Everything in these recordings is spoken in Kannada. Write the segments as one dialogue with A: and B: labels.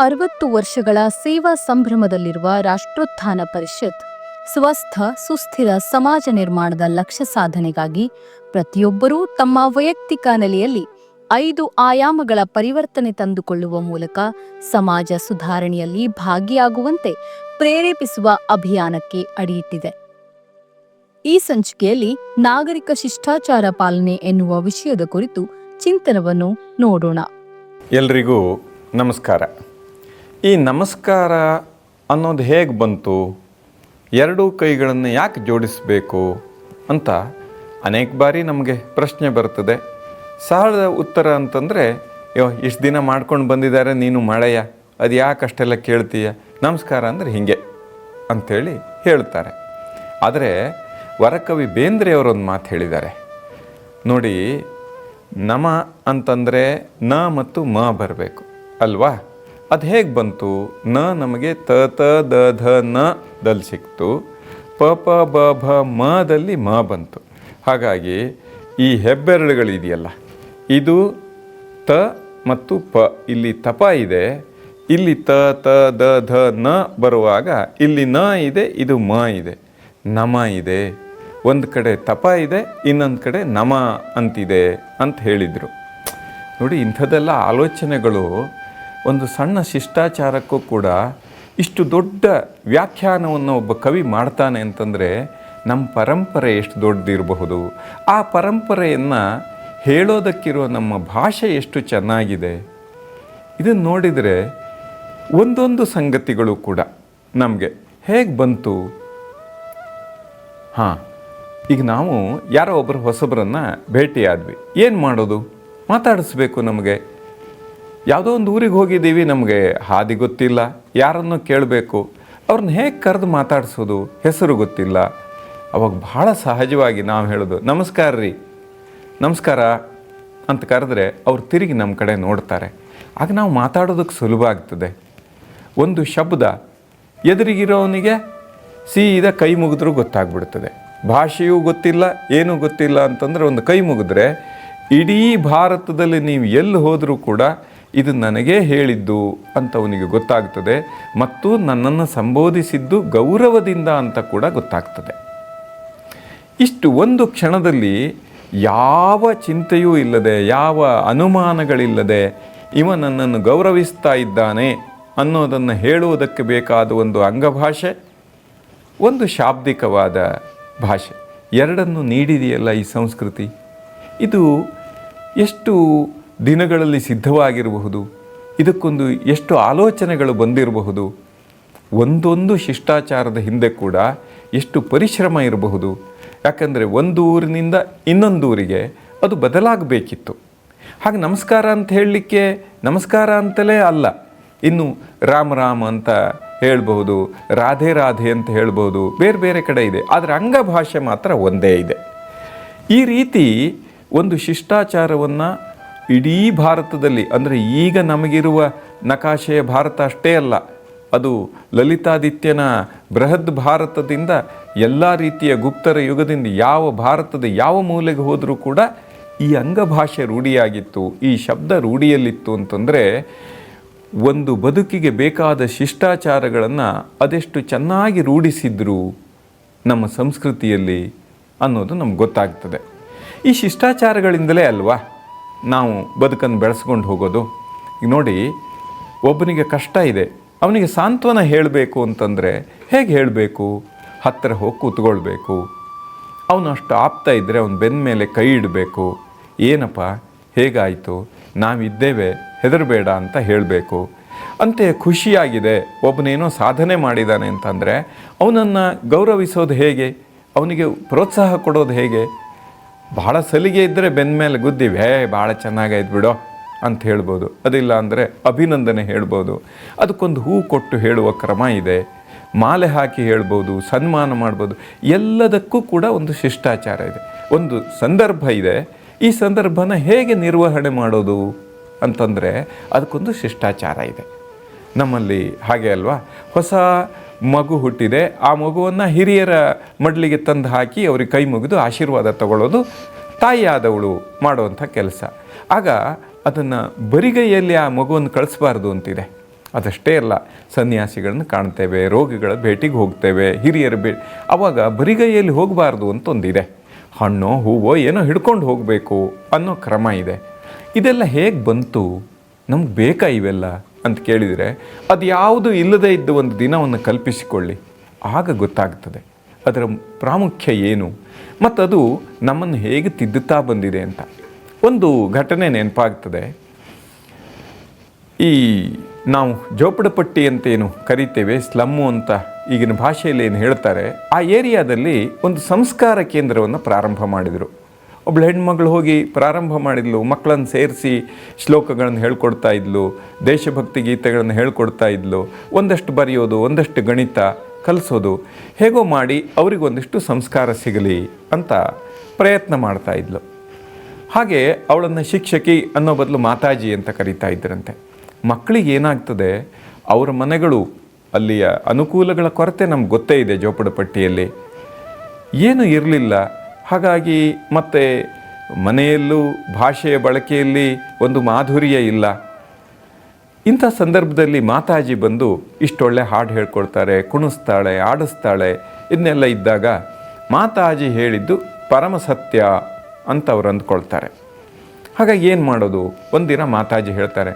A: ಅರವತ್ತು ವರ್ಷಗಳ ಸೇವಾ ಸಂಭ್ರಮದಲ್ಲಿರುವ ರಾಷ್ಟ್ರೋತ್ಥಾನ ಪರಿಷತ್, ಸ್ವಸ್ಥ, ಸುಸ್ಥಿರ ಸಮಾಜ ನಿರ್ಮಾಣದ ಲಕ್ಷ್ಯ ಸಾಧನೆಗಾಗಿ ಪ್ರತಿಯೊಬ್ಬರೂ ತಮ್ಮ ವೈಯಕ್ತಿಕ ನೆಲೆಯಲ್ಲಿ ಐದು ಆಯಾಮಗಳ ಪರಿವರ್ತನೆ ತಂದುಕೊಳ್ಳುವ ಮೂಲಕ ಸಮಾಜ ಸುಧಾರಣೆಯಲ್ಲಿ ಭಾಗಿಯಾಗುವಂತೆ ಪ್ರೇರೇಪಿಸುವ ಅಭಿಯಾನಕ್ಕೆ ಅಡಿಯಿಟ್ಟಿದೆ. ಈ ಸಂಚಿಕೆಯಲ್ಲಿ ನಾಗರಿಕ ಶಿಷ್ಟಾಚಾರ ಪಾಲನೆ ಎನ್ನುವ ವಿಷಯದ ಕುರಿತು ಚಿಂತನವನ್ನು ನೋಡೋಣ.
B: ಎಲ್ರಿಗೂ ನಮಸ್ಕಾರ. ಈ ನಮಸ್ಕಾರ ಅನ್ನೋದು ಹೇಗೆ ಬಂತು? ಎರಡೂ ಕೈಗಳನ್ನು ಯಾಕೆ ಜೋಡಿಸಬೇಕು ಅಂತ ಅನೇಕ ಬಾರಿ ನಮಗೆ ಪ್ರಶ್ನೆ ಬರ್ತದೆ. ಸಹಜ ಉತ್ತರ ಅಂತಂದರೆ, ಯೋ, ಇಷ್ಟು ದಿನ ಮಾಡ್ಕೊಂಡು ಬಂದಿದ್ದಾರೆ ನೀನು ಮಳೆಯ, ಅದು ಯಾಕೆ ಅಷ್ಟೆಲ್ಲ ಕೇಳ್ತೀಯ? ನಮಸ್ಕಾರ ಅಂದರೆ ಹೀಗೆ ಅಂಥೇಳಿ ಹೇಳ್ತಾರೆ. ಆದರೆ, ವರಕವಿ ಬೇಂದ್ರೆಯವರೊಂದು ಮಾತು ಹೇಳಿದ್ದಾರೆ. ನೋಡಿ, ನಮ ಅಂತಂದರೆ ನ ಮತ್ತು ಮ ಬರಬೇಕು, ಅಲ್ವಾ? ಅದು ಹೇಗೆ ಬಂತು? ನ ನಮಗೆ ತ ತ, ದ, ಧ, ನ ದಲ್ಲಿ ಸಿಕ್ತು. ಪ ಪ, ಬ, ಭ ಮದಲ್ಲಿ ಮ ಬಂತು. ಹಾಗಾಗಿ ಈ ಹೆಬ್ಬೆರಳುಗಳಿದೆಯಲ್ಲ ಇದು ತ ಮತ್ತು ಪ. ಇಲ್ಲಿ ತಪ ಇದೆ, ಇಲ್ಲಿ ತ ತ, ದ, ಧ, ನ ಬರುವಾಗ ಇಲ್ಲಿ ನ ಇದೆ, ಇದು ಮ ಇದೆ. ನಮ ಇದೆ. ಒಂದು ಕಡೆ ತಪ ಇದೆ, ಇನ್ನೊಂದು ಕಡೆ ನಮ ಅಂತಿದೆ ಅಂತ ಹೇಳಿದರು. ನೋಡಿ ಇಂಥದ್ದೆಲ್ಲ ಆಲೋಚನೆಗಳು ಒಂದು ಸಣ್ಣ ಶಿಷ್ಟಾಚಾರಕ್ಕೂ ಕೂಡ ಇಷ್ಟು ದೊಡ್ಡ ವ್ಯಾಖ್ಯಾನವನ್ನು ಒಬ್ಬ ಕವಿ ಮಾಡ್ತಾನೆ ಅಂತಂದರೆ ನಮ್ಮ ಪರಂಪರೆ ಎಷ್ಟು ದೊಡ್ಡದಿರಬಹುದು ಆ ಪರಂಪರೆಯನ್ನು ಹೇಳೋದಕ್ಕಿರುವ ನಮ್ಮ ಭಾಷೆ ಎಷ್ಟು ಚೆನ್ನಾಗಿದೆ. ಇದನ್ನು ನೋಡಿದರೆ ಒಂದೊಂದು ಸಂಗತಿಗಳು ಕೂಡ ನಮಗೆ ಹೇಗೆ ಬಂತು? ಹಾಂ, ಈಗ ನಾವು ಯಾರೋ ಒಬ್ಬರು ಹೊಸಬರನ್ನು ಭೇಟಿಯಾದ್ವಿ. ಏನು ಮಾಡೋದು? ಮಾತಾಡಿಸ್ಬೇಕು ನಮಗೆ. ಯಾವುದೋ ಒಂದು ಊರಿಗೆ ಹೋಗಿದ್ದೀವಿ, ನಮಗೆ ಹಾದಿ ಗೊತ್ತಿಲ್ಲ, ಯಾರನ್ನು ಕೇಳಬೇಕು? ಅವ್ರನ್ನ ಹೇಗೆ ಕರೆದು ಮಾತಾಡಿಸೋದು ಹೆಸರು ಗೊತ್ತಿಲ್ಲ. ಅವಾಗ ಭಾಳ ಸಹಜವಾಗಿ ನಾವು ಹೇಳೋದು, ನಮಸ್ಕಾರ ರೀ. ನಮಸ್ಕಾರ ಅಂತ ಕರೆದ್ರೆ ಅವ್ರು ತಿರುಗಿ ನಮ್ಮ ಕಡೆ ನೋಡ್ತಾರೆ. ಆಗ ನಾವು ಮಾತಾಡೋದಕ್ಕೆ ಸುಲಭ ಆಗ್ತದೆ. ಒಂದು ಶಬ್ದ ಎದುರಿಗಿರೋವನಿಗೆ ಸೀದಾ ಕೈ ಮುಗಿದ್ರೂ ಗೊತ್ತಾಗ್ಬಿಡ್ತದೆ. ಭಾಷೆಯೂ ಗೊತ್ತಿಲ್ಲ, ಏನೂ ಗೊತ್ತಿಲ್ಲ ಅಂತಂದರೆ ಒಂದು ಕೈ ಮುಗಿದ್ರೆ ಇಡೀ ಭಾರತದಲ್ಲಿ ನೀವು ಎಲ್ಲಿ ಹೋದರೂ ಕೂಡ ಇದು ನನಗೇ ಹೇಳಿದ್ದು ಅಂತ ಅವನಿಗೆ ಗೊತ್ತಾಗ್ತದೆ ಮತ್ತು ನನ್ನನ್ನು ಸಂಬೋಧಿಸಿದ್ದು ಗೌರವದಿಂದ ಅಂತ ಕೂಡ ಗೊತ್ತಾಗ್ತದೆ. ಇಷ್ಟು ಒಂದು ಕ್ಷಣದಲ್ಲಿ ಯಾವ ಚಿಂತೆಯೂ ಇಲ್ಲದೆ, ಯಾವ ಅನುಮಾನಗಳಿಲ್ಲದೆ ಇವ ನನ್ನನ್ನು ಗೌರವಿಸ್ತಾ ಇದ್ದಾನೆ ಅನ್ನೋದನ್ನು ಹೇಳುವುದಕ್ಕೆ ಬೇಕಾದ ಒಂದು ಅಂಗಭಾಷೆ, ಒಂದು ಶಾಬ್ದಿಕವಾದ ಭಾಷೆ. ಎರಡನ್ನು ನೀಡಿದೆಯಲ್ಲ ಈ ಸಂಸ್ಕೃತಿ? ಇದು ಎಷ್ಟು ದಿನಗಳಲ್ಲಿ ಸಿದ್ಧವಾಗಿರಬಹುದು. ಇದಕ್ಕೊಂದು ಎಷ್ಟು ಆಲೋಚನೆಗಳು ಬಂದಿರಬಹುದು. ಒಂದೊಂದು ಶಿಷ್ಟಾಚಾರದ ಹಿಂದೆ ಕೂಡ ಎಷ್ಟು ಪರಿಶ್ರಮ ಇರಬಹುದು. ಯಾಕಂದರೆ ಒಂದು ಊರಿನಿಂದ ಇನ್ನೊಂದು ಊರಿಗೆ ಅದು ಬದಲಾಗಬೇಕಿತ್ತು. ಹಾಗೆ ನಮಸ್ಕಾರ ಅಂತ ಹೇಳಲಿಕ್ಕೆ ನಮಸ್ಕಾರ ಅಂತಲೇ ಅಲ್ಲ. ಇನ್ನು ರಾಮ ರಾಮ ಅಂತ ಹೇಳಬಹುದು, ರಾಧೆ ರಾಧೆ ಅಂತ ಹೇಳ್ಬೋದು ಬೇರೆ ಬೇರೆ ಕಡೆ ಇದೆ. ಆದರೆ ಅಂಗಭಾಷೆ ಮಾತ್ರ ಒಂದೇ ಇದೆ. ಈ ರೀತಿ ಒಂದು ಶಿಷ್ಟಾಚಾರವನ್ನು ಇಡೀ ಭಾರತದಲ್ಲಿ, ಅಂದರೆ ಈಗ ನಮಗಿರುವ ನಕಾಶೆಯ ಭಾರತ ಅಷ್ಟೇ ಅಲ್ಲ, ಅದು ಲಲಿತಾದಿತ್ಯನ ಬೃಹದ್ ಭಾರತದಿಂದ ಎಲ್ಲ ರೀತಿಯ ಗುಪ್ತರ ಯುಗದಿಂದ ಯಾವ ಭಾರತದ ಯಾವ ಮೂಲೆಗೆ ಹೋದರೂ ಕೂಡ ಈ ಅಂಗಭಾಷೆ ರೂಢಿಯಾಗಿತ್ತು, ಈ ಶಬ್ದ ರೂಢಿಯಲ್ಲಿತ್ತು ಅಂತಂದರೆ ಒಂದು ಬದುಕಿಗೆ ಬೇಕಾದ ಶಿಷ್ಟಾಚಾರಗಳನ್ನು ಅದೆಷ್ಟು ಚೆನ್ನಾಗಿ ರೂಢಿಸಿದ್ರು ನಮ್ಮ ಸಂಸ್ಕೃತಿಯಲ್ಲಿ ಅನ್ನೋದು ನಮ್ಗೆ ಗೊತ್ತಾಗ್ತದೆ. ಈ ಶಿಷ್ಟಾಚಾರಗಳಿಂದಲೇ ಅಲ್ವಾ? ನಾವು ಬದುಕನ್ನು ಬೆಳೆಸ್ಕೊಂಡು ಹೋಗೋದು. ಈಗ ನೋಡಿ, ಒಬ್ಬನಿಗೆ ಕಷ್ಟ ಇದೆ. ಅವನಿಗೆ ಸಾಂತ್ವನ ಹೇಳಬೇಕು ಅಂತಂದರೆ ಹೇಗೆ ಹೇಳಬೇಕು? ಹತ್ತಿರ ಹೋಗಿ ಕೂತ್ಕೊಳ್ಬೇಕು. ಅವನು ಅಷ್ಟು ಆಪ್ತ ಇದ್ದರೆ ಅವನ ಬೆನ್ನ ಮೇಲೆ ಕೈ ಇಡಬೇಕು. ಏನಪ್ಪ? ಹೇಗಾಯಿತು? ನಾವಿದ್ದೇವೆ, ಹೆದರಬೇಡ ಅಂತ ಹೇಳಬೇಕು. ಅಂತೆ ಖುಷಿಯಾಗಿದೆ. ಒಬ್ಬನೇನೋ ಸಾಧನೆ ಮಾಡಿದ್ದಾನೆ ಅಂತಂದರೆ ಅವನನ್ನು ಗೌರವಿಸೋದು ಹೇಗೆ? ಅವನಿಗೆ ಪ್ರೋತ್ಸಾಹ ಕೊಡೋದು ಹೇಗೆ? ಭಾಳ ಸಲಿಗೆ ಇದ್ದರೆ ಬೆಂದ ಮೇಲೆ ಗುದ್ದಿವಿ. ಹೇ ಭಾಳ ಚೆನ್ನಾಗಾಯ್ತು ಬಿಡೋ ಅಂತ ಹೇಳ್ಬೋದು. ಅದಿಲ್ಲ ಅಂದರೆ ಅಭಿನಂದನೆ ಹೇಳ್ಬೋದು. ಅದಕ್ಕೊಂದು ಹೂ ಕೊಟ್ಟು ಹೇಳುವ ಕ್ರಮ ಇದೆ. ಮಾಲೆ ಹಾಕಿ ಹೇಳ್ಬೋದು, ಸನ್ಮಾನ ಮಾಡ್ಬೋದು. ಎಲ್ಲದಕ್ಕೂ ಕೂಡ ಒಂದು ಶಿಷ್ಟಾಚಾರ ಇದೆ. ಒಂದು ಸಂದರ್ಭ ಇದೆ. ಈ ಸಂದರ್ಭನ ಹೇಗೆ ನಿರ್ವಹಣೆ ಮಾಡೋದು ಅಂತಂದರೆ ಅದಕ್ಕೊಂದು ಶಿಷ್ಟಾಚಾರ ಇದೆ. ನಮ್ಮಲ್ಲಿ ಹಾಗೆ ಅಲ್ವಾ? ಹೊಸ ಮಗು ಹುಟ್ಟಿದೆ. ಆ ಮಗುವನ್ನು ಹಿರಿಯರ ಮಡ್ಲಿಗೆ ತಂದು ಹಾಕಿ ಅವ್ರಿಗೆ ಕೈ ಮುಗಿದು ಆಶೀರ್ವಾದ ತಗೊಳ್ಳೋದು ತಾಯಿಯಾದವಳು ಮಾಡುವಂಥ ಕೆಲಸ. ಆಗ ಅದನ್ನು ಬರಿಗೈಯಲ್ಲಿ ಆ ಮಗುವನ್ನು ಕಳಿಸ್ಬಾರ್ದು ಅಂತಿದೆ. ಅದಷ್ಟೇ ಅಲ್ಲ, ಸನ್ಯಾಸಿಗಳನ್ನು ಕಾಣ್ತೇವೆ, ರೋಗಿಗಳ ಭೇಟಿಗೆ ಹೋಗ್ತೇವೆ, ಹಿರಿಯರ ಭೇ, ಅವಾಗ ಬರಿಗೈಯಲ್ಲಿ ಹೋಗಬಾರ್ದು ಅಂತ ಒಂದಿದೆ. ಹಣ್ಣೋ, ಹೂವೋ, ಏನೋ ಹಿಡ್ಕೊಂಡು ಹೋಗಬೇಕು ಅನ್ನೋ ಕ್ರಮ ಇದೆ. ಇದೆಲ್ಲ ಹೇಗೆ ಬಂತು? ನಮ್ಗೆ ಬೇಕಾ ಇವೆಲ್ಲ? ಅಂತ ಕೇಳಿದರೆ, ಅದು ಯಾವುದು ಇಲ್ಲದೇ ಇದ್ದ ಒಂದು ದಿನವನ್ನು ಕಲ್ಪಿಸಿಕೊಳ್ಳಿ. ಆಗ ಗೊತ್ತಾಗ್ತದೆ. ಅದರ ಪ್ರಾಮುಖ್ಯ ಏನು? ಮತ್ತು ಅದು ನಮ್ಮನ್ನು ಹೇಗೆ ತಿದ್ದುತ್ತಾ ಬಂದಿದೆ ಅಂತ. ಒಂದು ಘಟನೆ ನೆನಪಾಗ್ತದೆ. ಈ ನಾವು ಜೋಪಡಪಟ್ಟಿ ಅಂತೇನು ಕರಿತೇವೆ, ಸ್ಲಮ್ಮು ಅಂತ ಈಗಿನ ಭಾಷೆಯಲ್ಲಿ ಏನು ಹೇಳ್ತಾರೆ, ಆ ಏರಿಯಾದಲ್ಲಿ ಒಂದು ಸಂಸ್ಕಾರ ಕೇಂದ್ರವನ್ನು ಪ್ರಾರಂಭ ಮಾಡಿದರು. ಒಬ್ಳು ಹೆಣ್ಮಗಳು ಹೋಗಿ ಪ್ರಾರಂಭ ಮಾಡಿದ್ಲು ಮಕ್ಕಳನ್ನು ಸೇರಿಸಿ ಶ್ಲೋಕಗಳನ್ನು ಹೇಳ್ಕೊಡ್ತಾ ಇದ್ಲು, ದೇಶಭಕ್ತಿ ಗೀತೆಗಳನ್ನು ಹೇಳ್ಕೊಡ್ತಾ ಇದ್ಲು, ಒಂದಷ್ಟು ಬರೆಯೋದು, ಒಂದಷ್ಟು ಗಣಿತ, ಕಲಿಸೋದು, ಹೇಗೋ ಮಾಡಿ ಅವರಿಗೊಂದಿಷ್ಟು ಸಂಸ್ಕಾರ ಸಿಗಲಿ ಅಂತ ಪ್ರಯತ್ನ ಮಾಡ್ತಾ ಇದ್ಲು. ಹಾಗೆ ಅವಳನ್ನು ಶಿಕ್ಷಕಿ ಅನ್ನೋ ಬದಲು ಮಾತಾಜಿ ಅಂತ ಕರೀತಾ ಇದ್ದರಂತೆ. ಮಕ್ಕಳಿಗೆ ಏನಾಗ್ತದೆ, ಅವರ ಮನೆಗಳು ಅಲ್ಲಿಯ ಅನುಕೂಲಗಳ ಕೊರತೆ ನಮ್ಗೆ ಗೊತ್ತೇ ಇದೆ ಜೋಪಡಪಟ್ಟಿಯಲ್ಲಿ. ಏನು ಇರಲಿಲ್ಲ ಹಾಗಾಗಿ ಮತ್ತೆ ಮನೆಯಲ್ಲೂ ಭಾಷೆಯ ಬಳಕೆಯಲ್ಲಿ ಒಂದು ಮಾಧುರ್ಯ ಇಲ್ಲ. ಇಂಥ ಸಂದರ್ಭದಲ್ಲಿ ಮಾತಾಜಿ ಬಂದು ಇಷ್ಟೊಳ್ಳೆ ಹಾಡು ಹೇಳ್ಕೊಡ್ತಾರೆ, ಕುಣಿಸ್ತಾಳೆ, ಆಡಿಸ್ತಾಳೆ ಇದನ್ನೆಲ್ಲ ಇದ್ದಾಗ ಮಾತಾಜಿ ಹೇಳಿದ್ದು ಪರಮ ಸತ್ಯ ಅಂತ ಅವ್ರು ಅಂದ್ಕೊಳ್ತಾರೆ. ಹಾಗಾಗಿ ಏನು ಮಾಡೋದು? ಒಂದಿನ ಮಾತಾಜಿ ಹೇಳ್ತಾರೆ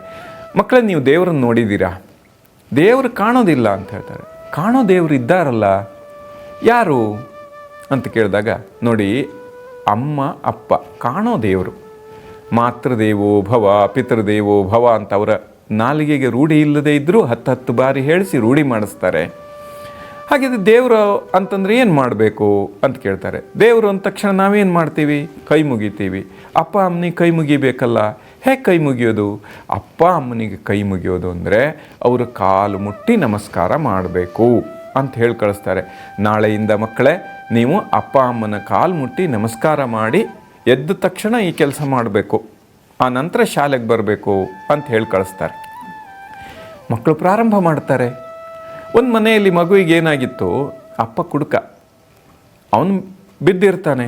B: ಮಕ್ಕಳೇ ನೀವು ದೇವರನ್ನು ನೋಡಿದ್ದೀರಾ? ದೇವರು ಕಾಣೋದಿಲ್ಲ ಅಂತ ಹೇಳ್ತಾರೆ. ಕಾಣೋ ದೇವರು ಇದ್ದಾರಲ್ಲ. ಯಾರು? ಅಂತ ಕೇಳಿದಾಗ, ನೋಡಿ, ಅಮ್ಮ, ಅಪ್ಪ ಕಾಣೋ ದೇವರು. ಮಾತೃದೇವೋ ಭವ, ಪಿತೃದೇವೋ ಭವ ಅಂತ ಅವರ ನಾಲಿಗೆಗೆ ರೂಢಿ ಇಲ್ಲದೆ ಇದ್ದರೂ ಹತ್ತು ಹತ್ತು ಬಾರಿ ಹೇಳಿಸಿ ರೂಢಿ ಮಾಡಿಸ್ತಾರೆ. ಹಾಗಿದ್ರೆ ದೇವರು ಅಂತಂದರೆ ಏನು ಮಾಡಬೇಕು ಅಂತ ಕೇಳ್ತಾರೆ. ದೇವರು ಅಂದ ತಕ್ಷಣ ನಾವೇನು ಮಾಡ್ತೀವಿ? ಕೈ ಮುಗಿತೀವಿ. ಅಪ್ಪ, ಅಮ್ಮನಿಗೆ ಕೈ ಮುಗಿಬೇಕಲ್ಲ. ಹೇಗೆ ಕೈ ಮುಗಿಯೋದು? ಅಪ್ಪ, ಅಮ್ಮನಿಗೆ ಕೈ ಮುಗಿಯೋದು ಅಂದರೆ ಅವರು ಕಾಲು ಮುಟ್ಟಿ ನಮಸ್ಕಾರ ಮಾಡಬೇಕು ಅಂತ ಹೇಳಿ ಕಳಿಸ್ತಾರೆ. ನಾಳೆಯಿಂದ ಮಕ್ಕಳೇ ನೀವು ಅಪ್ಪ ಅಮ್ಮನ ಕಾಲು ಮುಟ್ಟಿ ನಮಸ್ಕಾರ ಮಾಡಿ ಎದ್ದ ತಕ್ಷಣ ಈ ಕೆಲಸ ಮಾಡಬೇಕು. ಆ ನಂತರ ಶಾಲೆಗೆ ಬರಬೇಕು ಅಂತ ಹೇಳಿ ಕಳಿಸ್ತಾರೆ. ಮಕ್ಕಳು ಪ್ರಾರಂಭ ಮಾಡ್ತಾರೆ. ಒಂದು ಮನೆಯಲ್ಲಿ ಮಗುವಿಗೆ ಏನಾಗಿತ್ತು? ಅಪ್ಪ ಕುಡುಕ. ಅವನು ಬಿದ್ದಿರ್ತಾನೆ.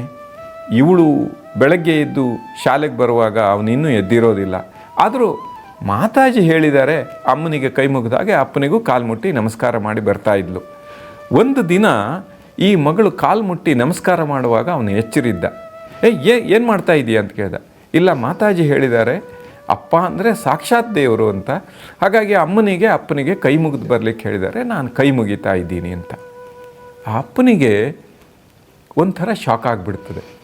B: ಇವಳು ಬೆಳಗ್ಗೆ ಎದ್ದು ಶಾಲೆಗೆ ಬರುವಾಗ ಅವನಿನ್ನೂ ಎದ್ದಿರೋದಿಲ್ಲ. ಆದರೂ ಮಾತಾಜಿ ಹೇಳಿದ್ದಾರೆ, ಅಮ್ಮನಿಗೆ ಕೈ ಮುಗಿದಾಗೆ ಅಪ್ಪನಿಗೂ ಕಾಲು ಮುಟ್ಟಿ ನಮಸ್ಕಾರ ಮಾಡಿ ಬರ್ತಾ ಇದ್ಲು. ಒಂದು ದಿನ ಈ ಮಗಳು ಕಾಲು ಮುಟ್ಟಿ ನಮಸ್ಕಾರ ಮಾಡುವಾಗ ಅವನು ಎಚ್ಚರಿದ್ದ. ಏ ಏನು ಮಾಡ್ತಾ ಇದೀಯ? ಅಂತ ಕೇಳ್ದ. ಇಲ್ಲ, ಮಾತಾಜಿ ಹೇಳಿದ್ದಾರೆ. ಅಪ್ಪ ಅಂದರೆ ಸಾಕ್ಷಾತ್ ದೇವರು ಅಂತ. ಹಾಗಾಗಿ ಅಮ್ಮನಿಗೆ, ಅಪ್ಪನಿಗೆ ಕೈ ಮುಗಿದು ಬರಲಿಕ್ಕೆ ಹೇಳಿದ್ದಾರೆ. ನಾನು ಕೈ ಮುಗಿತಾ ಇದ್ದೀನಿ ಅಂತ. ಆ ಅಪ್ಪನಿಗೆ ಒಂಥರ ಶಾಕ್ ಆಗಿಬಿಡ್ತದೆ.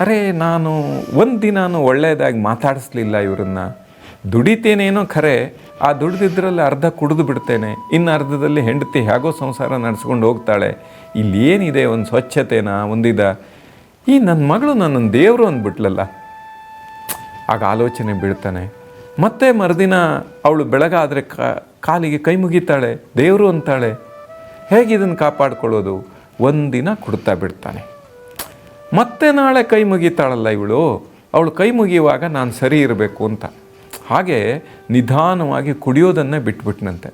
B: ಅರೆ, ನಾನು ಒಂದು ದಿನಾನು ಒಳ್ಳೆಯದಾಗಿ ಮಾತಾಡಿಸ್ಲಿಲ್ಲ ಇವರನ್ನು. ದುಡಿತೇನೇನೋ ಖರೆ. ಆ ದುಡ್ದಿದ್ರಲ್ಲಿ ಅರ್ಧ ಕುಡಿದು ಬಿಡ್ತೇನೆ. ಇನ್ನು ಅರ್ಧದಲ್ಲಿ ಹೆಂಡತಿ ಹೇಗೋ ಸಂಸಾರ ನಡೆಸ್ಕೊಂಡು ಹೋಗ್ತಾಳೆ. ಇಲ್ಲಿ ಏನಿದೆ ಒಂದು ಸ್ವಚ್ಛತೆನ, ಒಂದಿದ, ಈ ನನ್ನ ಮಗಳು ನನ್ನನ್ನು ದೇವರು ಅಂದ್ಬಿಟ್ಲಲ್ಲ, ಆಗ ಆಲೋಚನೆ ಬೀಳ್ತಾನೆ. ಮತ್ತೆ ಮರುದಿನ ಅವಳು ಬೆಳಗಾದರೆ ಕಾಲಿಗೆ ಕೈ ಮುಗಿತಾಳೆ, ದೇವರು ಅಂತಾಳೆ. ಹೇಗೆ ಇದನ್ನು ಕಾಪಾಡ್ಕೊಳ್ಳೋದು? ಒಂದಿನ ಕುಡ್ತಾ ಬಿಡ್ತಾನೆ. ಮತ್ತೆ ನಾಳೆ ಕೈ ಮುಗಿತಾಳಲ್ಲ ಇವಳು, ಅವಳು ಕೈ ಮುಗಿಯುವಾಗ ನಾನು ಸರಿ ಇರಬೇಕು ಅಂತ. ಹಾಗೆ ನಿಧಾನವಾಗಿ ಕುಡಿಯೋದನ್ನೇ ಬಿಟ್ಬಿಟ್ನಂತೆ.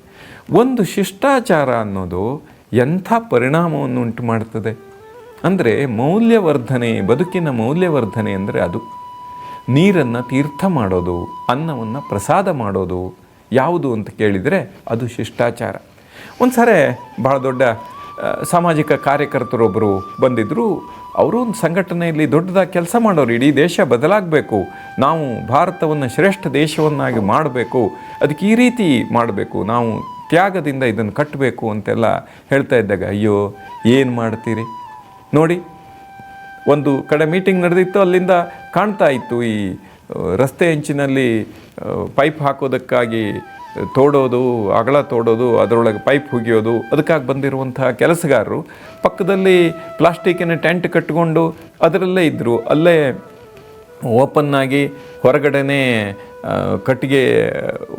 B: ಒಂದು ಶಿಷ್ಟಾಚಾರ ಅನ್ನೋದು ಎಂಥ ಪರಿಣಾಮವನ್ನು ಉಂಟು ಮಾಡ್ತದೆ ಅಂದರೆ ಮೌಲ್ಯವರ್ಧನೆ, ಬದುಕಿನ ಮೌಲ್ಯವರ್ಧನೆ ಅಂದರೆ ಅದು. ನೀರನ್ನು ತೀರ್ಥ ಮಾಡೋದು, ಅನ್ನವನ್ನು ಪ್ರಸಾದ ಮಾಡೋದು ಯಾವುದು ಅಂತ ಕೇಳಿದರೆ ಅದು ಶಿಷ್ಟಾಚಾರ. ಒಂದು ಸಾರಿ ಭಾಳ ದೊಡ್ಡ ಸಾಮಾಜಿಕ ಕಾರ್ಯಕರ್ತರೊಬ್ಬರು ಬಂದಿದ್ದರು ಅವರು ಒಂದು ಸಂಘಟನೆಯಲ್ಲಿ ದೊಡ್ಡದಾಗಿ ಕೆಲಸ ಮಾಡೋರು, ಇಡೀ ದೇಶ ಬದಲಾಗಬೇಕು, ನಾವು ಭಾರತವನ್ನು ಶ್ರೇಷ್ಠ ದೇಶವನ್ನಾಗಿ ಮಾಡಬೇಕು, ಅದಕ್ಕೆ ಈ ರೀತಿ ಮಾಡಬೇಕು, ನಾವು ತ್ಯಾಗದಿಂದ ಇದನ್ನು ಕಟ್ಟಬೇಕು ಅಂತೆಲ್ಲ ಹೇಳ್ತಾ ಇದ್ದಾಗ, ಅಯ್ಯೋ, ಏನು ಮಾಡ್ತೀರಿ? ನೋಡಿ, ಒಂದು ಕಡೆ ಮೀಟಿಂಗ್ ನಡೆದಿತ್ತು, ಅಲ್ಲಿಂದ ಕಾಣ್ತಾ ಇತ್ತು ಈ ರಸ್ತೆ ಹೆಂಚಿನಲ್ಲಿ ಪೈಪ್ ಹಾಕೋದಕ್ಕಾಗಿ ತೋಡೋದು ಅಗಳ ತೋಡೋದು, ಅದರೊಳಗೆ ಪೈಪ್ ಹುಗಿಯೋದು ಅದಕ್ಕಾಗಿ ಬಂದಿರುವಂತಹ ಕೆಲಸಗಾರರು ಪಕ್ಕದಲ್ಲಿ ಪ್ಲಾಸ್ಟಿಕ್ಕಿನ ಟೆಂಟ್ ಕಟ್ಟಿಕೊಂಡು ಅದರಲ್ಲೇ ಇದ್ದರು ಅಲ್ಲೇ ಓಪನ್ನಾಗಿ ಹೊರಗಡೆನೇ ಕಟ್ಟಿಗೆ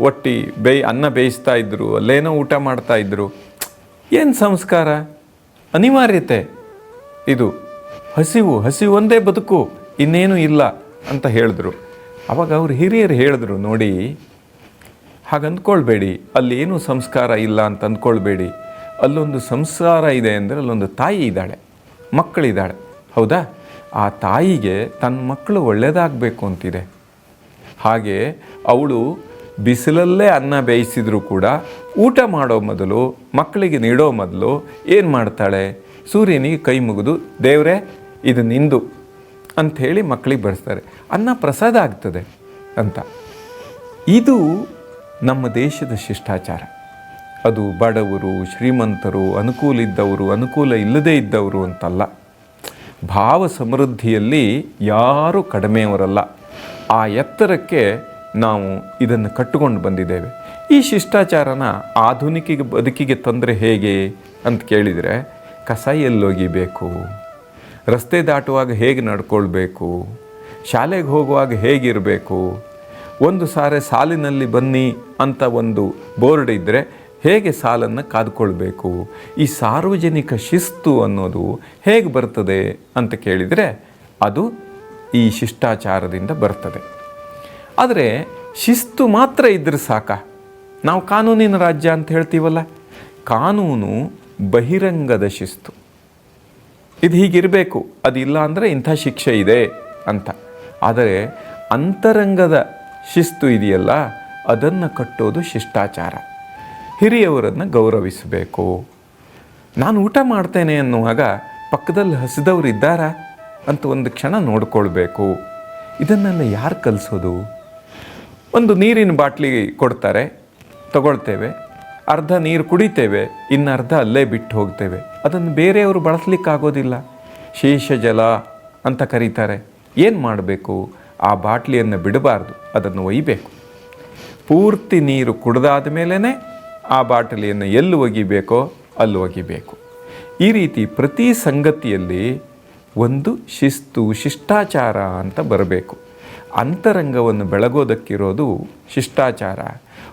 B: ಒಟ್ಟಿ ಬೇಯ್, ಅನ್ನ ಬೇಯಿಸ್ತಾ ಇದ್ದರು ಅಲ್ಲೇನೋ ಊಟ ಮಾಡ್ತಾ ಇದ್ದರು ಏನು ಸಂಸ್ಕಾರ? ಅನಿವಾರ್ಯತೆ. ಇದು ಹಸಿವು ಹಸಿವು ಒಂದೇ ಬದುಕು, ಇನ್ನೇನು ಇಲ್ಲ ಅಂತ ಹೇಳಿದ್ರು. ಅವಾಗ ಅವರು ಹಿರಿಯರು ಹೇಳಿದ್ರು, ನೋಡಿ, ಹಾಗೆ ಅಂದ್ಕೊಳ್ಬೇಡಿ, ಅಲ್ಲಿ ಏನು ಸಂಸ್ಕಾರ ಇಲ್ಲ ಅಂತ ಅಂದ್ಕೊಳ್ಬೇಡಿ. ಅಲ್ಲೊಂದು ಸಂಸ್ಕಾರ ಇದೆ ಅಂದರೆ ಅಲ್ಲೊಂದು ತಾಯಿ ಇದ್ದಾಳೆ, ಮಕ್ಕಳಿದ್ದಾಳೆ. ಹೌದಾ? ಆ ತಾಯಿಗೆ ತನ್ನ ಮಕ್ಕಳು ಒಳ್ಳೆಯದಾಗಬೇಕು ಅಂತಿದೆ. ಹಾಗೆ ಅವಳು ಬಿಸಿಲಲ್ಲೇ ಅನ್ನ ಬೇಯಿಸಿದರೂ ಕೂಡ ಊಟ ಮಾಡೋ ಮೊದಲು, ಮಕ್ಕಳಿಗೆ ನೀಡೋ ಮೊದಲು ಏನು ಮಾಡ್ತಾಳೆ? ಸೂರ್ಯನಿಗೆ ಕೈ ಮುಗಿದು, ದೇವರೇ, ಇದು ನಿಂದು ಅಂಥೇಳಿ ಮಕ್ಕಳಿಗೆ ಬಡಿಸ್ತಾರೆ. ಅನ್ನ ಪ್ರಸಾದ ಆಗ್ತದೆ ಅಂತ. ಇದು ನಮ್ಮ ದೇಶದ ಶಿಷ್ಟಾಚಾರ. ಅದು ಬಡವರು, ಶ್ರೀಮಂತರು, ಅನುಕೂಲ ಇದ್ದವರು, ಅನುಕೂಲ ಇಲ್ಲದೇ ಇದ್ದವರು ಅಂತಲ್ಲ. ಭಾವ ಸಮೃದ್ಧಿಯಲ್ಲಿ ಯಾರೂ ಕಡಿಮೆಯವರಲ್ಲ. ಆ ಎತ್ತರಕ್ಕೆ ನಾವು ಇದನ್ನು ಕಟ್ಟಿಕೊಂಡು ಬಂದಿದ್ದೇವೆ. ಈ ಶಿಷ್ಟಾಚಾರನ ಆಧುನಿಕ ಬದುಕಿಗೆ ತಂದರೆ ಹೇಗೆ ಅಂತ ಕೇಳಿದರೆ ಕಸ ಎಲ್ಲೊಗಿಬೇಕು ರಸ್ತೆ ದಾಟುವಾಗ ಹೇಗೆ ನಡ್ಕೊಳ್ಬೇಕು, ಶಾಲೆಗೆ ಹೋಗುವಾಗ ಹೇಗಿರಬೇಕು, ಒಂದು ಸಾರೆ ಸಾಲಿನಲ್ಲಿ ಬನ್ನಿ ಅಂತ ಒಂದು ಬೋರ್ಡ್ ಇದ್ದರೆ ಹೇಗೆ ಸಾಲನ್ನು ಕಾದುಕೊಳ್ಬೇಕು, ಈ ಸಾರ್ವಜನಿಕ ಶಿಸ್ತು ಅನ್ನೋದು ಹೇಗೆ ಬರ್ತದೆ ಅಂತ ಕೇಳಿದರೆ ಅದು ಈ ಶಿಷ್ಟಾಚಾರದಿಂದ ಬರ್ತದೆ. ಆದರೆ ಶಿಸ್ತು ಮಾತ್ರ ಇದ್ದರೆ ಸಾಕ. ನಾವು ಕಾನೂನಿನ ರಾಜ್ಯ ಅಂತ ಹೇಳ್ತೀವಲ್ಲ? ಕಾನೂನು ಬಹಿರಂಗದ ಶಿಸ್ತು. ಇದು ಹೀಗಿರಬೇಕು ಅದಿಲ್ಲ ಅಂದರೆ ಇಂಥ ಶಿಕ್ಷೆ ಇದೆ ಅಂತ. ಆದರೆ ಅಂತರಂಗದ ಶಿಸ್ತು ಇದೆಯಲ್ಲ, ಅದನ್ನು ಕಟ್ಟೋದು ಶಿಷ್ಟಾಚಾರ. ಹಿರಿಯವರನ್ನು ಗೌರವಿಸಬೇಕು. ನಾನು ಊಟ ಮಾಡ್ತೇನೆ ಅನ್ನುವಾಗ ಪಕ್ಕದಲ್ಲಿ ಹಸಿದವರು ಇದ್ದಾರಾ? ಅಂತ ಒಂದು ಕ್ಷಣ ನೋಡ್ಕೊಳ್ಬೇಕು. ಇದನ್ನೆಲ್ಲ ಯಾರು ಕಲಿಸೋದು? ಒಂದು ನೀರಿನ ಬಾಟ್ಲಿ ಕೊಡ್ತಾರೆ, ತಗೊಳ್ತೇವೆ. ಅರ್ಧ ನೀರು ಕುಡಿತೇವೆ, ಇನ್ನು ಅರ್ಧ ಅಲ್ಲೇ ಬಿಟ್ಟು ಹೋಗ್ತೇವೆ. ಅದನ್ನು ಬೇರೆಯವರು ಬಳಸಲಿಕ್ಕಾಗೋದಿಲ್ಲ. ಶೇಷ ಜಲ ಅಂತ ಕರೀತಾರೆ. ಏನು ಮಾಡಬೇಕು? ಆ ಬಾಟ್ಲಿಯನ್ನು ಬಿಡಬಾರ್ದು, ಅದನ್ನು ಒಯ್ಯಬೇಕು ಪೂರ್ತಿ ನೀರು ಕುಡ್ದಾದ ಮೇಲೇ ಆ ಬಾಟಲಿಯನ್ನು ಎಲ್ಲಿ ಒಗಿಬೇಕೋ, ಅಲ್ಲಿ ಒಗಿಬೇಕು. ಈ ರೀತಿ ಪ್ರತಿ ಸಂಗತಿಯಲ್ಲಿ ಒಂದು ಶಿಸ್ತು, ಶಿಷ್ಟಾಚಾರ ಅಂತ ಬರಬೇಕು. ಅಂತರಂಗವನ್ನು ಬೆಳಗೋದಕ್ಕಿರೋದು ಶಿಷ್ಟಾಚಾರ.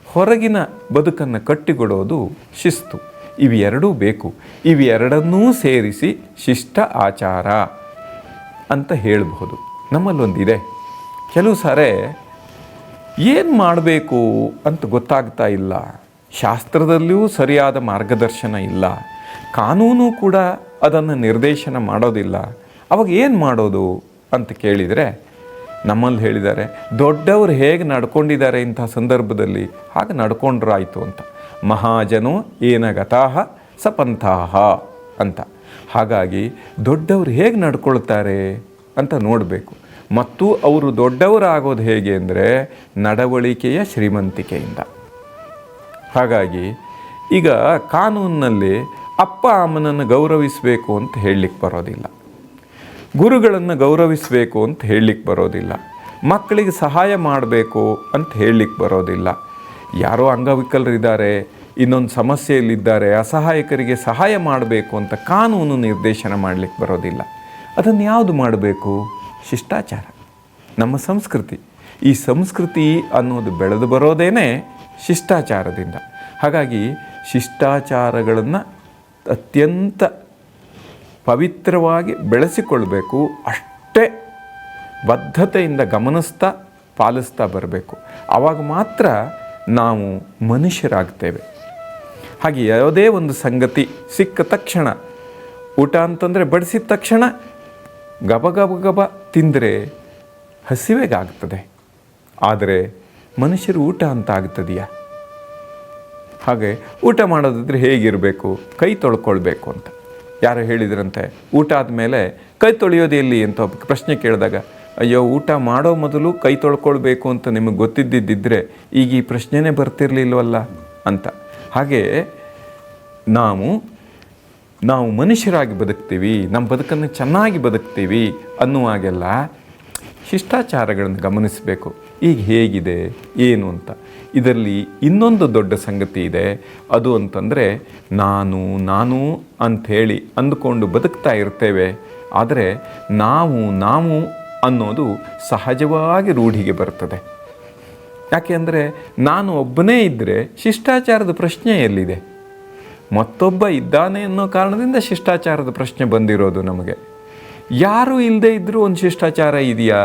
B: ಹೊರಗಿನ ಬದುಕನ್ನು ಕಟ್ಟಿಕೊಡೋದು ಶಿಸ್ತು. ಇವೆರಡೂ ಬೇಕು. ಇವೆರಡನ್ನೂ ಸೇರಿಸಿ ಶಿಷ್ಟ ಆಚಾರ ಅಂತ ಹೇಳಬಹುದು. ನಮ್ಮಲ್ಲೊಂದಿದೆ. ಕೆಲವು ಸಾರೆ ಏನು ಮಾಡಬೇಕು ಅಂತ ಗೊತ್ತಾಗ್ತಾ ಇಲ್ಲ. ಶಾಸ್ತ್ರದಲ್ಲಿಯೂ ಸರಿಯಾದ ಮಾರ್ಗದರ್ಶನ ಇಲ್ಲ. ಕಾನೂನು ಕೂಡ ಅದನ್ನು ನಿರ್ದೇಶನ ಮಾಡೋದಿಲ್ಲ. ಅವಾಗ ಏನು ಮಾಡೋದು ಅಂತ ಕೇಳಿದರೆ ನಮ್ಮಲ್ಲಿ ಹೇಳಿದ್ದಾರೆ, ದೊಡ್ಡವರು ಹೇಗೆ ನಡ್ಕೊಂಡಿದ್ದಾರೆ ಇಂಥ ಸಂದರ್ಭದಲ್ಲಿ? ಹಾಗೆ ನಡ್ಕೊಂಡ್ರಾಯಿತು ಅಂತ. ಮಹಾಜನು ಏನ ಗತಾಹ ಸಪಂಥಾಹ ಅಂತ. ಹಾಗಾಗಿ ದೊಡ್ಡವರು ಹೇಗೆ ನಡ್ಕೊಳ್ತಾರೆ ಅಂತ ನೋಡಬೇಕು. ಮತ್ತು ಅವರು ದೊಡ್ಡವರಾಗೋದು ಹೇಗೆ ಅಂದರೆ ನಡವಳಿಕೆಯ ಶ್ರೀಮಂತಿಕೆಯಿಂದ. ಹಾಗಾಗಿ ಈಗ ಕಾನೂನಿನಲ್ಲಿ ಅಪ್ಪ ಅಮ್ಮನನ್ನು ಗೌರವಿಸಬೇಕು ಅಂತ ಹೇಳಲಿಕ್ಕೆ ಬರೋದಿಲ್ಲ. ಗುರುಗಳನ್ನು ಗೌರವಿಸಬೇಕು ಅಂತ ಹೇಳಲಿಕ್ಕೆ ಬರೋದಿಲ್ಲ. ಮಕ್ಕಳಿಗೆ ಸಹಾಯ ಮಾಡಬೇಕು ಅಂತ ಹೇಳಲಿಕ್ಕೆ ಬರೋದಿಲ್ಲ. ಯಾರೋ ಅಂಗವಿಕಲರಿದ್ದಾರೆ, ಇನ್ನೊಂದು ಸಮಸ್ಯೆಯಲ್ಲಿದ್ದಾರೆ, ಅಸಹಾಯಕರಿಗೆ ಸಹಾಯ ಮಾಡಬೇಕು ಅಂತ ಕಾನೂನು ನಿರ್ದೇಶನ ಮಾಡಲಿಕ್ಕೆ ಬರೋದಿಲ್ಲ. ಅದನ್ನು ಯಾವುದು ಮಾಡಬೇಕು? ಶಿಷ್ಟಾಚಾರ. ನಮ್ಮ ಸಂಸ್ಕೃತಿ. ಈ ಸಂಸ್ಕೃತಿ ಅನ್ನೋದು ಬೆಳೆದು ಬರೋದೇನೆ ಶಿಷ್ಟಾಚಾರದಿಂದ. ಹಾಗಾಗಿ ಶಿಷ್ಟಾಚಾರಗಳನ್ನು ಅತ್ಯಂತ ಪವಿತ್ರವಾಗಿ ಬೆಳೆಸಿಕೊಳ್ಬೇಕು, ಅಷ್ಟೇ ಬದ್ಧತೆಯಿಂದ ಗಮನಿಸ್ತಾ ಪಾಲಿಸ್ತಾ ಬರಬೇಕು. ಆವಾಗ ಮಾತ್ರ ನಾವು ಮನುಷ್ಯರಾಗ್ತೇವೆ. ಹಾಗೆ ಯಾವುದೇ ಒಂದು ಸಂಗತಿ ಸಿಕ್ಕ ತಕ್ಷಣ, ಊಟ ಅಂತಂದರೆ ಬಡಿಸಿದ ತಕ್ಷಣ ಗಬ ಗಬ ಗಬ ತಿಂದರೆ ಹಸಿವೆಗಾಗ್ತದೆ. ಆದರೆ ಮನುಷ್ಯರು ಊಟ ಅಂತ ಆಗ್ತದೆಯಾ? ಹಾಗೆ ಊಟ ಮಾಡೋದಿದ್ರೆ ಹೇಗಿರಬೇಕು? ಕೈ ತೊಳ್ಕೊಳ್ಬೇಕು ಅಂತ. ಯಾರು ಹೇಳಿದ್ರಂತೆ? ಊಟ ಆದಮೇಲೆ ಕೈ ತೊಳೆಯೋದು ಎಲ್ಲಿ ಅಂತ ಪ್ರಶ್ನೆ ಕೇಳಿದಾಗ, ಅಯ್ಯೋ, ಊಟ ಮಾಡೋ ಮೊದಲು ಕೈ ತೊಳ್ಕೊಳ್ಬೇಕು ಅಂತ ನಿಮಗೆ ಗೊತ್ತಿದ್ದಿದ್ದರೆ ಈಗ ಈ ಪ್ರಶ್ನೆನೇ ಬರ್ತಿರ್ಲಿಲ್ವಲ್ಲ? ಅಂತ. ಹಾಗೆ ನಾವು ನಾವು ಮನುಷ್ಯರಾಗಿ ಬದುಕ್ತೀವಿ, ನಮ್ಮ ಬದುಕನ್ನು ಚೆನ್ನಾಗಿ ಬದುಕ್ತೀವಿ ಅನ್ನುವಾಗೆಲ್ಲ ಶಿಷ್ಟಾಚಾರಗಳನ್ನು ಗಮನಿಸಬೇಕು. ಈಗ ಹೇಗಿದೆ, ಏನು ಅಂತ. ಇದರಲ್ಲಿ ಇನ್ನೊಂದು ದೊಡ್ಡ ಸಂಗತಿ ಇದೆ. ಅದು ಅಂತಂದರೆ, ನಾನು ನಾನು ಅಂಥೇಳಿ ಅಂದುಕೊಂಡು ಬದುಕ್ತಾ ಇರ್ತೇವೆ. ಆದರೆ ನಾವು ನಾವು ಅನ್ನೋದು ಸಹಜವಾಗಿ ರೂಢಿಗೆ ಬರ್ತದೆ. ಯಾಕೆ ಅಂದರೆ, ನಾನು ಒಬ್ಬನೇ ಇದ್ದರೆ ಶಿಷ್ಟಾಚಾರದ ಪ್ರಶ್ನೆ ಎಲ್ಲಿದೆ? ಮತ್ತೊಬ್ಬ ಇದ್ದಾನೆ ಅನ್ನೋ ಕಾರಣದಿಂದ ಶಿಷ್ಟಾಚಾರದ ಪ್ರಶ್ನೆ ಬಂದಿರೋದು ನಮಗೆ. ಯಾರು ಇಲ್ಲದೆ ಇದ್ದರೂ ಒಂದು ಶಿಷ್ಟಾಚಾರ ಇದೆಯಾ?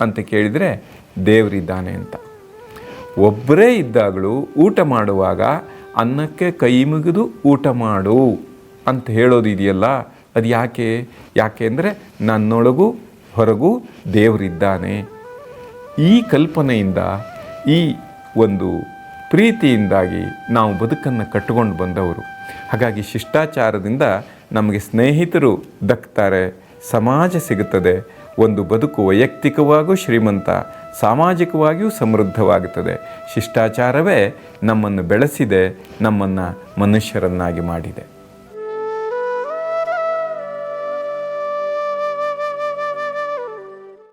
B: ಅಂತ ಕೇಳಿದರೆ ದೇವರಿದ್ದಾನೆ ಅಂತ. ಒಬ್ಬರೇ ಇದ್ದಾಗಲೂ ಊಟ ಮಾಡುವಾಗ ಅನ್ನಕ್ಕೆ ಕೈ ಮುಗಿದು ಊಟ ಮಾಡು ಅಂತ ಹೇಳೋದು ಇದೆಯಲ್ಲ? ಅದು ಯಾಕೆ? ಯಾಕೆ ಅಂದರೆ ನನ್ನೊಳಗೂ ಹೊರಗೂ ದೇವರಿದ್ದಾನೆ. ಈ ಕಲ್ಪನೆಯಿಂದ, ಈ ಒಂದು ಪ್ರೀತಿಯಿಂದಾಗಿ ನಾವು ಬದುಕನ್ನು ಕಟ್ಟಿಕೊಂಡು ಬಂದವರು. ಹಾಗಾಗಿ ಶಿಷ್ಟಾಚಾರದಿಂದ ನಮಗೆ ಸ್ನೇಹಿತರು ದಕ್ತಾರೆ, ಸಮಾಜ ಸಿಗುತ್ತದೆ, ಒಂದು ಬದುಕು ವೈಯಕ್ತಿಕವಾಗೂ ಶ್ರೀಮಂತ ಸಾಮಾಜಿಕವಾಗಿಯೂ ಸಮೃದ್ಧವಾಗುತ್ತದೆ. ಶಿಷ್ಟಾಚಾರವೇ ನಮ್ಮನ್ನು ಬೆಳೆಸಿದೆ ನಮ್ಮನ್ನು ಮನುಷ್ಯರನ್ನಾಗಿ ಮಾಡಿದೆ.